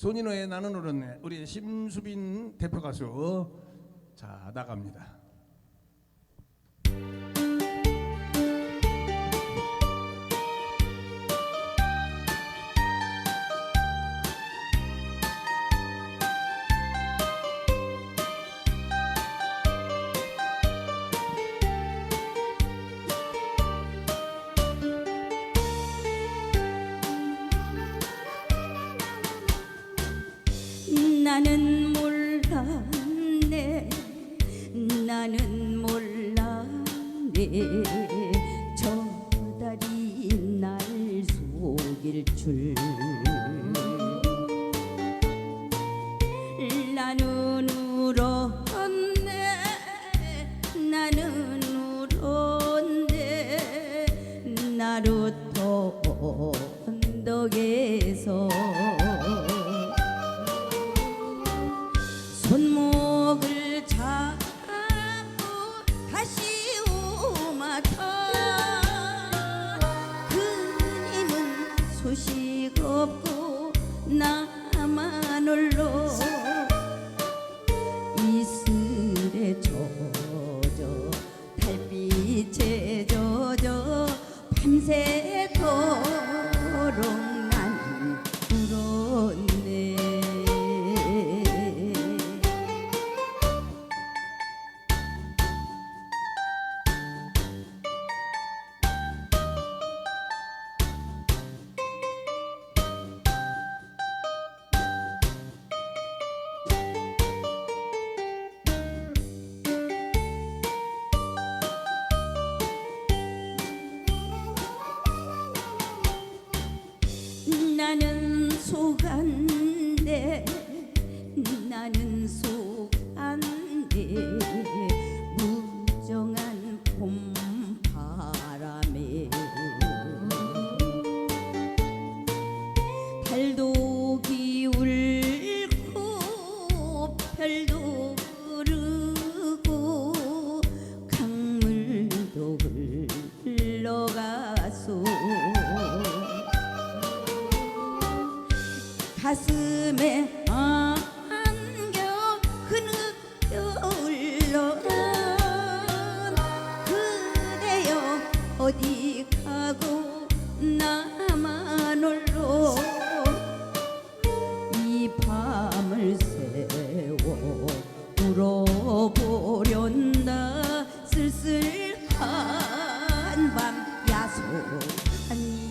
손인호의 나는 울었네 우리 심수빈 대표 가수 자 나갑니다. 나는 몰랐네. 나는 몰랐네. 저 달이 날 속일 줄. 나는 울었네. 나는 울었네. 나루토 언덕에서 나만 나는 속았네 무정한 봄바람에. 달도 기울고 별도 흐르고 강물도 흘러가소. 가슴에 아 하늘로 이 밤을 세워 울어보련다. 쓸쓸한 밤 야속한 이